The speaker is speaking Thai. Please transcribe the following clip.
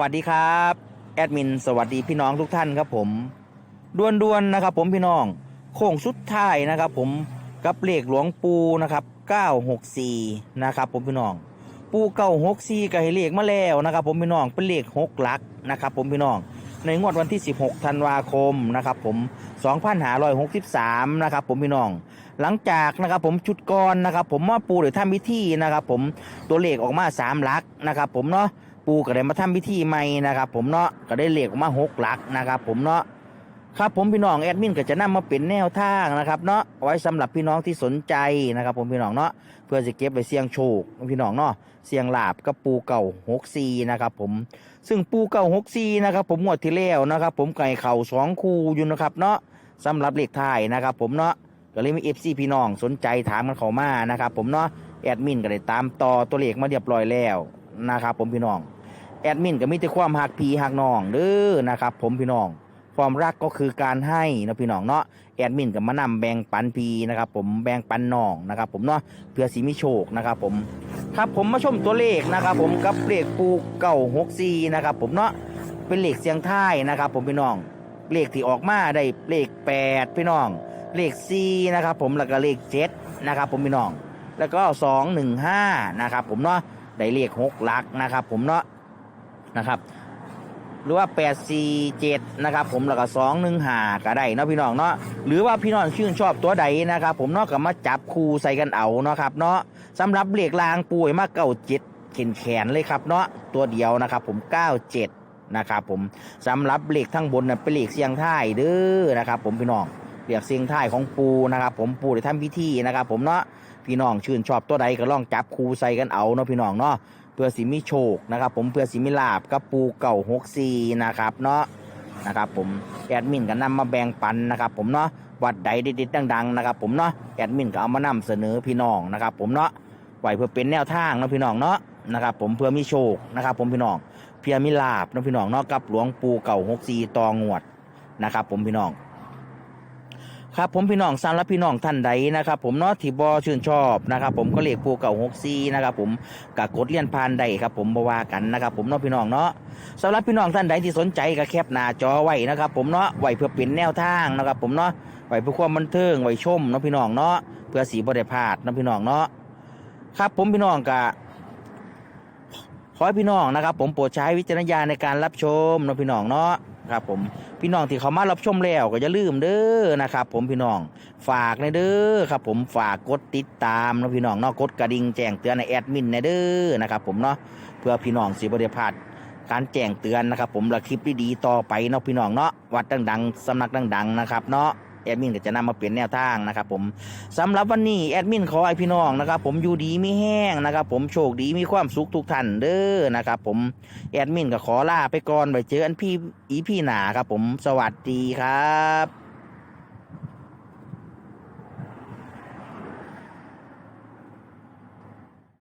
วัสดีครับแอดมินสวัสดีพี่น้องทุกท่านครับผมดวนๆนนะครับ ผมพี่น้องโค้งสุดท้ายนะครับ ผมกับเลขหลวงปูนะครับ 964 นะครับ ผมพี่น้องปู964ก็ให้เลขมาแล้วนะครับ ผมพี่น้องเป็นเลข6หลักนะครับ ผมพี่น้องในงวดวันที่ 16 ธันวาคมนะครับ ผม 2563 นะครับ ผมพี่น้อง หลังจากนะครับผมชุดก่อนนะครับ ผมว่าปูหรือทำพิธีนะครับ ผมตัวเลขออกมาสามหลักนะครับ ผมเนาะ ปูก็ได้มาทำพิธีใหม่นะครับ ผมเนาะก็ได้เหลขออกมาหกหลักนะครับ ผมเนาะครับผมพี่น้องแอดมินก็จะนำมาเป็นแนวทางนะครับเนาะไว้สำหรับพี่น้องที่สนใจนะครับ ผมพี่น้องเนาะเพื่อจะเก็บไปเสี่ยงโชคพี่น้องเนาะเสี่ยงลาบกับปูเก่าหกซีนะครับผมซึ่งปูเก่าหกซีนะครับ ผมงวดที่แล้วนะครับ ผมไก่เข่าสองคู่อยู่นะครับเนาะสำหรับเลขท้ายนะครับ ผมเนาะก็เลยมีเอฟซีพี่น้องสนใจถามกันเข้ามานะครับ ผมเนาะแอดมินก็ได้ตามต่อตัวเลขมาเรียบร้อยแล้ว นะครับ ผมพี่น้อง แอดมินก็มีแต่ความหักพี่หักน้องเด้อนะครับ ผมพี่น้อง ความรักก็คือการให้นะพี่น้องเนาะแอดมินก็มานำแบ่งปันพีนะครับ ผมแบ่งปันน้องนะครับ ผมเนาะเพื่อสีมิโชคนะครับ ผมครับผมมาชมตัวเลขนะครับ ผมกับเลขปูเก่าหกซีนะครับ ผมเนาะเป็นเลขเสียงท้ายนะครับ ผมพี่น้องเลขที่ออกมาได้เลขแปดพี่น้อง เลขสี่นะครับ ผมแล้วก็เลขเจ็ดนะครับ ผมพี่น้องแล้วก็สองหนึ่งห้านะครับ ผมเนาะ ได้เลขหกหลักนะครับ ผมเนาะนะครับ หรือว่าแปดสี่เจ็ดนะครับ ผมแล้วก็สองหนึ่งห้าก็ได้เนาะพี่น้องเนาะหรือว่าพี่น้องชื่นชอบตัวใดนะครับ ผมเนาะก็มาจับคู่ใส่กันเอาเนาะครับ เนาะสำหรับเลขรางป่วยมาเก้าเจ็ดเข็นแขนเลยครับเนาะตัวเดียวนะครับ ผมเก้าเจ็ดนะครับผมสำหรับเหลขทั้งบนน่ะเป็นเลขเสียงท้ายเด้อนะครับ ผมพี่น้องเรียกเสียงท้ายของปูนะครับ ผมปูได้ทำพิธีนะครับ ผมเนาะ พี่น้องชื่นชอบตัวใดก็ลองจับคูใส่กันเอาเนาะพี่น้องเนาะเพื่อสิมีโชคนะครับผมเพื่อสิมีลาบกับปูเก่าหกซีนะครับเนาะนะครับผมแอดมินก็นำมาแบ่งปันนะครับผมเนาะวัดใดด็ดๆดังๆนะครับผมเนาะแอดมินก็เอามานำเสนอพี่น้องนะครับผมเนาะไว้เพื่อเป็นแนวทางเนาะพี่น้องเนาะนะครับผมเพื่อมีโชคนะครับผมพี่น้องเพื่อมีลาบเนาะพี่น้องเนาะกับหลวงปูเก่าหกซีตองวดนะครับผมพี่น้อง ครับผมพี่น้องสำหรับพี่น้องท่านใดนะครับ ผมเนาะที่บอชื่นชอบนะครับผมก็เรียกปูเก่าหกซีนะครับผมกกดเลียนพานใดครับผมบว่ากันนะครับผมเนาะพี่น้องเนาะสำหรับพี่น้องท่านใดที่สนใจก็แคปหน้าจอไว้นะครับผมเนาะไว้เพื่อเป็นแนวทางนะครับผมเนาะไว้เพื่อความบันเทิงไว้ชมเนาะพี่น้องเนาะเพื่อสีบริพาดเนาะพี่น้องเนาะครับผมพี่น้องกะขอให้พี่น้องนะครับ ผมโปรดใช้วิจารณญาณในการรับชมเนาะพี่น้องเนาะ ครับผมพี่น้องที่เขามารับชมแล้วก็อย่าลืมเด้อนะครับ ผมพี่น้องฝากในเด้อครับ ผมฝากกดติดตามนะพี่น้องเนาะกดกระดิ่งแจ้งเตือนในแอดมินในเด้อนะครับผมเนาะเพื่อพี่น้องสิบริพลาดการแจ้งเตือนนะครับ ผมและคลิปดีๆต่อไปเนาะพี่น้องเนาะวัดดังๆสำนักดัง ๆ นะครับเนาะ แอดมินก็จะนำมาเปลี่ยนแนวทางนะครับผมสำหรับวันนี้แอดมินขอให้พี่น้องนะครับผมอยู่ดีไม่แห้งนะครับผมโชคดีมีความสุขทุกท่านเด้อนะครับผมแอดมินก็ขอลาไปก่อนไปเจอกันพี่อีพี่หนาครับผมสวัสดีครับ